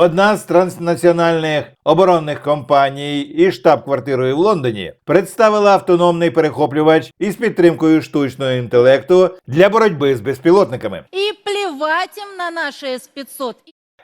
Одна з транснаціональних оборонних компаній і штаб-квартирою в Лондоні представила автономний перехоплювач із підтримкою штучного інтелекту для боротьби з безпілотниками. І плівать їм на наші С-500.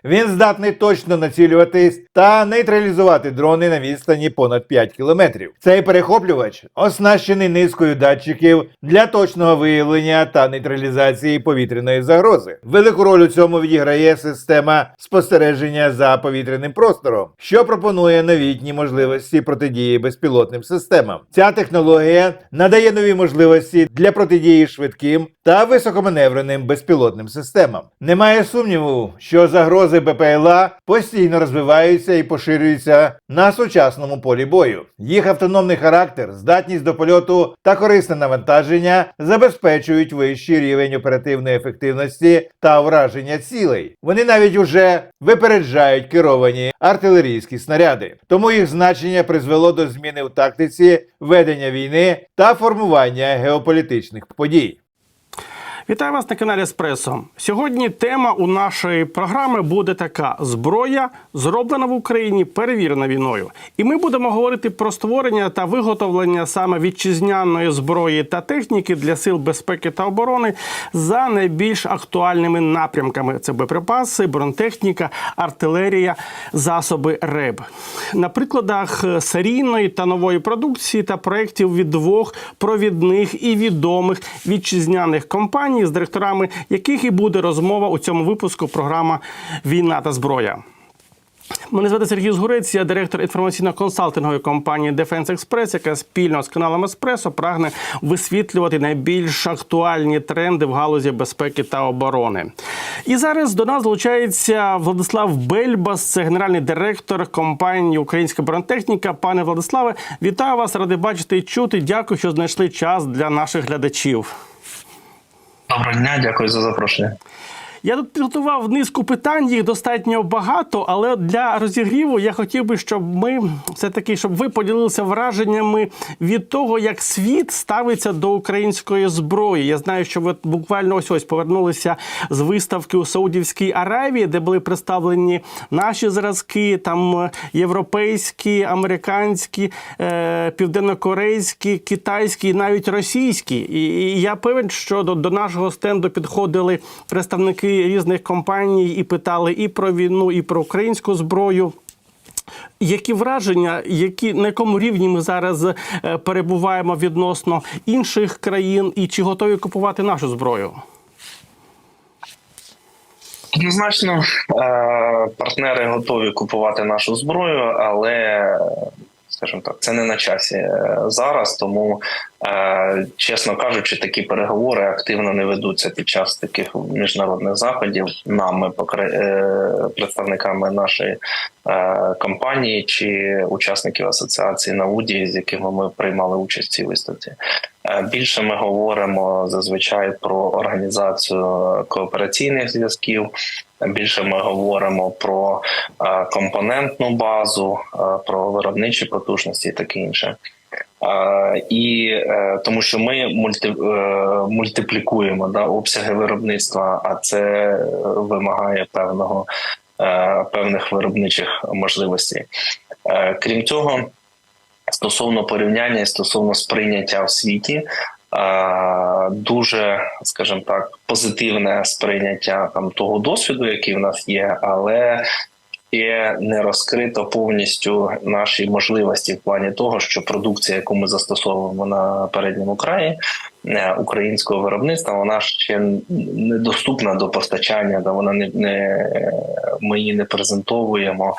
Він здатний точно націлюватись та нейтралізувати дрони на відстані понад 5 кілометрів. Цей перехоплювач оснащений низкою датчиків для точного виявлення та нейтралізації повітряної загрози. Велику роль у цьому відіграє система спостереження за повітряним простором, що пропонує новітні можливості протидії безпілотним системам. Ця технологія надає нові можливості для протидії швидким та високоманевреним безпілотним системам. Немає сумніву, що загрози БПЛА постійно розвиваються і поширюються на сучасному полі бою. Їх автономний характер, здатність до польоту та корисне навантаження забезпечують вищий рівень оперативної ефективності та враження цілей. Вони навіть уже випереджають керовані артилерійські снаряди. Тому їх значення призвело до зміни в тактиці ведення війни та формування геополітичних подій. Вітаю вас на каналі Еспресо. Сьогодні тема у нашої програми буде така: зброя зроблена в Україні, перевірена війною. І ми будемо говорити про створення та виготовлення саме вітчизняної зброї та техніки для сил безпеки та оборони за найбільш актуальними напрямками: це боєприпаси, бронетехніка, артилерія, засоби РЕБ. На прикладах серійної та нової продукції та проєктів від двох провідних і відомих вітчизняних компаній, з директорами яких і буде розмова у цьому випуску програма Війна та зброя. Мене звати Сергій Згурець, я директор інформаційно-консалтингової компанії Defense Express, яка спільно з каналом Еспресо прагне висвітлювати найбільш актуальні тренди в галузі безпеки та оборони. І зараз до нас долучається Владислав Бельбас, це генеральний директор компанії Українська бронетехніка. Пане Владиславе, вітаю вас, ради бачити і чути. Дякую, що знайшли час для наших глядачів. Доброго дня, дякую за запрошення. Я тут підготував низку питань, їх достатньо багато, але для розігріву я хотів би, щоб ми все-таки, щоб ви поділилися враженнями від того, як світ ставиться до української зброї. Я знаю, що ви буквально ось ось повернулися з виставки у Саудівській Аравії, де були представлені наші зразки, там е, європейські, американські, е, південнокорейські, китайські, навіть російські. І, я певен, що до нашого стенду підходили представники різних компаній і питали і про війну, і про українську зброю. Які враження, які на якому рівні ми зараз е, перебуваємо відносно інших країн, і чи готові купувати нашу зброю? Однозначно, е, партнери готові купувати нашу зброю, але, скажімо так, це не на часі е, зараз, тому, чесно кажучи, такі переговори активно не ведуться під час таких міжнародних заходів нами, е, представниками нашої е, компанії чи учасників асоціації Науді, з якими ми приймали участь в цій виставці. Е, Більше ми говоримо зазвичай про організацію коопераційних зв'язків. Більше ми говоримо про е, компонентну базу, е, про виробничі потужності і таке інше. І е, тому, що ми мульти, е, мультиплікуємо да, обсяги виробництва, а це вимагає певного е, певних виробничих можливостей. Крім цього, стосовно порівняння і стосовно сприйняття в світі. Дуже, скажімо так, позитивне сприйняття там того досвіду, який в нас є, але ще не розкрито повністю наші можливості в плані того, що продукція, яку ми застосовуємо на передньому краї е, українського виробництва, вона ще недоступна до постачання, да вона не, не ми її не презентовуємо,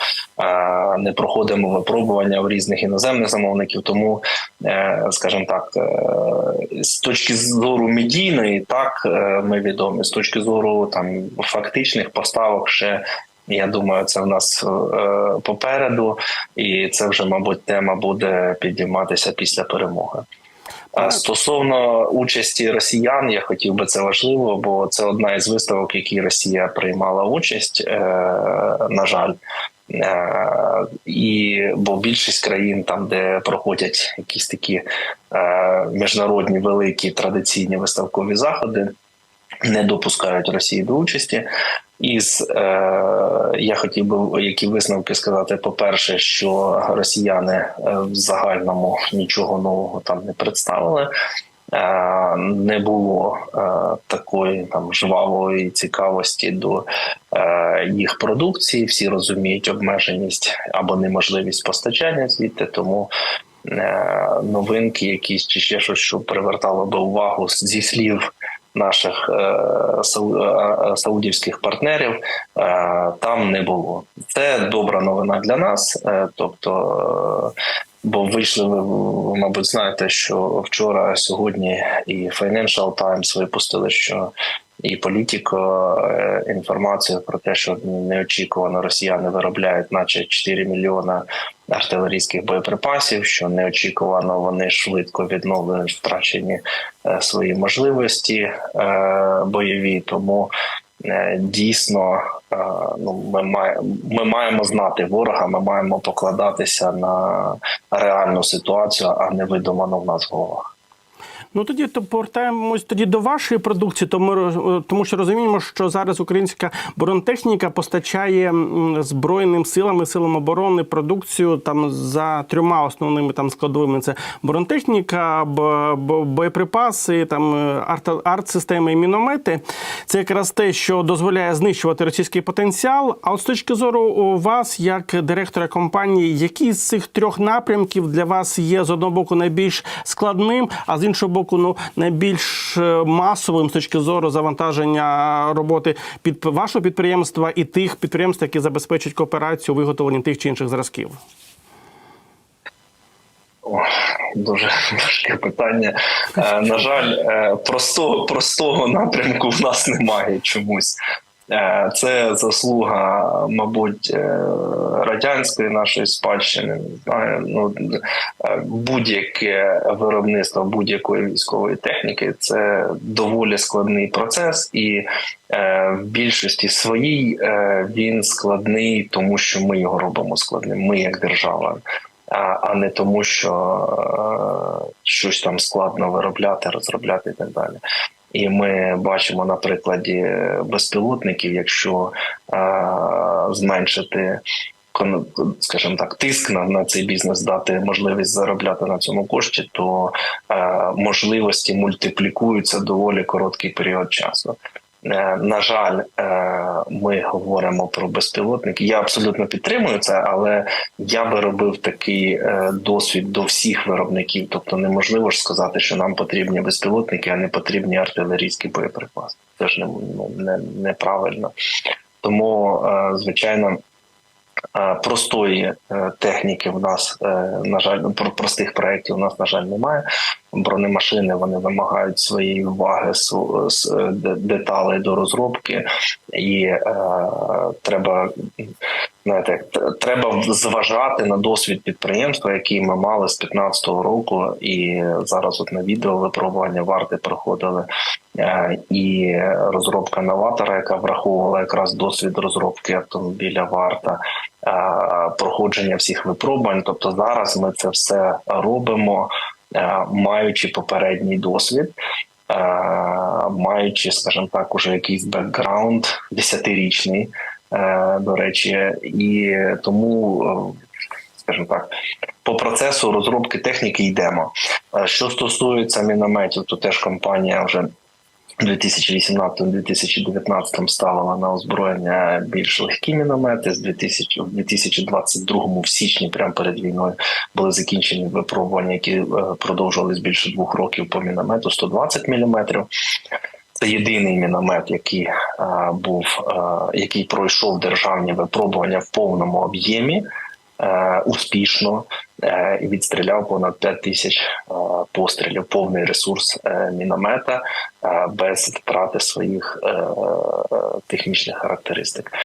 не проходимо випробування в різних іноземних замовників. Тому, е, скажімо так, е, з точки зору медійної, так ми відомі. З точки зору там фактичних поставок ще. Я думаю, це в нас е, попереду, і це вже, мабуть, тема буде підійматися після перемоги. А Стосовно участі росіян, я хотів би це важливо, бо це одна із виставок, в якій Росія приймала участь, е, на жаль. Е, і бо більшість країн, там де проходять якісь такі е, міжнародні великі традиційні виставкові заходи, не допускають Росії до участі. Із е, я хотів би які висновки сказати. По-перше, що росіяни е, в загальному нічого нового там не представили. Е, Не було е, такої там жвавої цікавості до їх продукції. Всі розуміють обмеженість або неможливість постачання звідти, тому новинки, якісь чи ще щось, що привертало би увагу зі слів наших е, е, е, саудівських партнерів, там не було. Це добра новина для нас. Тобто, бо вийшли ви, ви, мабуть, знаєте, що вчора, сьогодні і Financial Times випустили, що і політико е, інформацію про те, що неочікувано росіяни виробляють, наче 4 мільйона артилерійських боєприпасів, що неочікувано вони швидко відновлюють втрачені е, свої можливості е, бойові. Тому дійсно ну, ми, має, ми маємо знати ворога, ми маємо покладатися на реальну ситуацію, а не видуману в нас в головах. Ну тоді то повертаємось тоді до вашої продукції, тому роз- тому що розуміємо, що зараз українська бронетехніка постачає збройним силам і силам оборони продукцію там за трьома основними там складовими: це бронетехніка, боєприпаси, там е, арт- арт-системи і міномети. Це якраз те, що дозволяє знищувати російський потенціал. А от з точки зору у вас, як директора компанії, який з цих трьох напрямків для вас є з одного боку найбільш складним, а з іншого боку, ну найбільш е, масовим з точки зору завантаження роботи під вашого підприємства і тих підприємств, які забезпечують кооперацію у виготовленні тих чи інших зразків? О, дуже важке питання. Е, на жаль, е, простого, простого напрямку в нас немає чомусь. Е, Це заслуга, мабуть, е, радянської нашої спадщини. Ну е, будь-яке виробництво будь-якої військової техніки це доволі складний процес, і в більшості своїй він складний, тому що ми його робимо складним. Ми як держава а, не тому, що щось там складно виробляти, розробляти і так далі. І ми бачимо на прикладі безпілотників, якщо е, зменшити скажімо так, тиск на, на цей бізнес, дати можливість заробляти на цьому кошті, то е, можливості мультиплікуються доволі короткий період часу. Е, На жаль, е, ми говоримо про безпілотники. Я абсолютно підтримую це, але я би робив такий е, досвід до всіх виробників. Тобто неможливо ж сказати, що нам потрібні безпілотники, а не потрібні артилерійські боєприпаси. Це ж не, ну, не, неправильно. Тому, е, звичайно, простої е, техніки в нас, е, на жаль, про- простих проєктів у нас, на жаль, немає. Бронемашини вони вимагають своєї уваги, е, деталей до розробки, і е, треба знаєте, треба зважати на досвід підприємства, який ми мали з 15-го року, і зараз от на відео випробування варти проходили. Е, І розробка новатора, яка враховувала якраз досвід розробки автомобіля варта, е, проходження всіх випробувань. Тобто зараз ми це все робимо, е, маючи попередній досвід. Маючи, скажімо так, уже якийсь бекграунд десятирічний, до речі, і тому, скажімо так, по процесу розробки техніки йдемо. Що стосується мінометів, то теж компанія вже у 2018-2019 ставила на озброєння більш легкі міномети. З 2000, в 2022 в січні, прямо перед війною, були закінчені випробування, які е, продовжувались більше двох років по міномету 120 мм. Це єдиний міномет, який е, був, е, який пройшов державні випробування в повному об'ємі. Е, Успішно е, і відстріляв понад 5 тисяч е, пострілів, повний ресурс міномета без втрати своїх технічних характеристик.